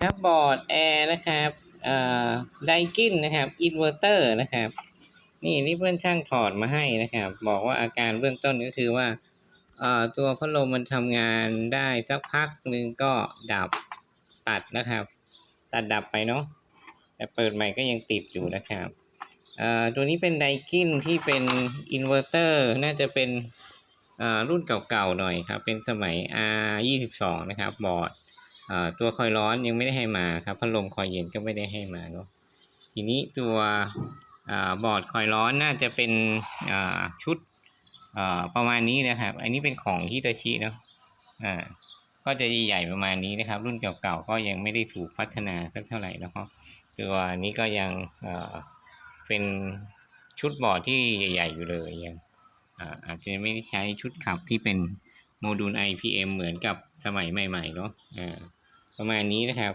ครับ บอร์ดแอร์นะครับอ่อไดกินนะครับอินเวอร์เตอร์นะครับ นี่นี่เพื่อนช่างถอดมาให้นะครับ บอกว่าอาการเบื้องต้นก็คือว่าอ่อตัวพัดลมมันทำงานได้สักพักหนึ่งก็ดับตัดนะครับ ตัดดับไปเนาะแต่เปิดใหม่ก็ยังติดอยู่นะครับอ่อตัวนี้เป็นไดกินที่เป็นอินเวอร์เตอร์น่าจะเป็นอ่ารุ่นเก่าๆหน่อยครับ เป็นสมัย R 22นะครับบอร์ด ตัวคอยร้อนยังไม่ได้ให้มาครับพัดลมคอยเย็นก็ไม่ได้ให้มาเนาะทีนี้ตัวอบอร์ดคอยร้อนน่าจะเป็นชุดประมาณนี้นะครับ อันนี้เป็นของฮิตาชิเนาะอ่าก็จะใหญ่ประมาณนี้นะครับ รุ่นเก่าๆก็ยังไม่ได้ถูกพัฒนาสักเท่าไหร่นะครับตัวนี้ก็ยังเป็นชุดบอร์ดที่ใหญ่ ๆ อยู่เลยยังออาจจะไม่ได้ใช้ชุดขับที่เป็น โมดูล IPM เหมือนกับสมัยใหม่ๆเนาะอ่าประมาณนี้นะครับ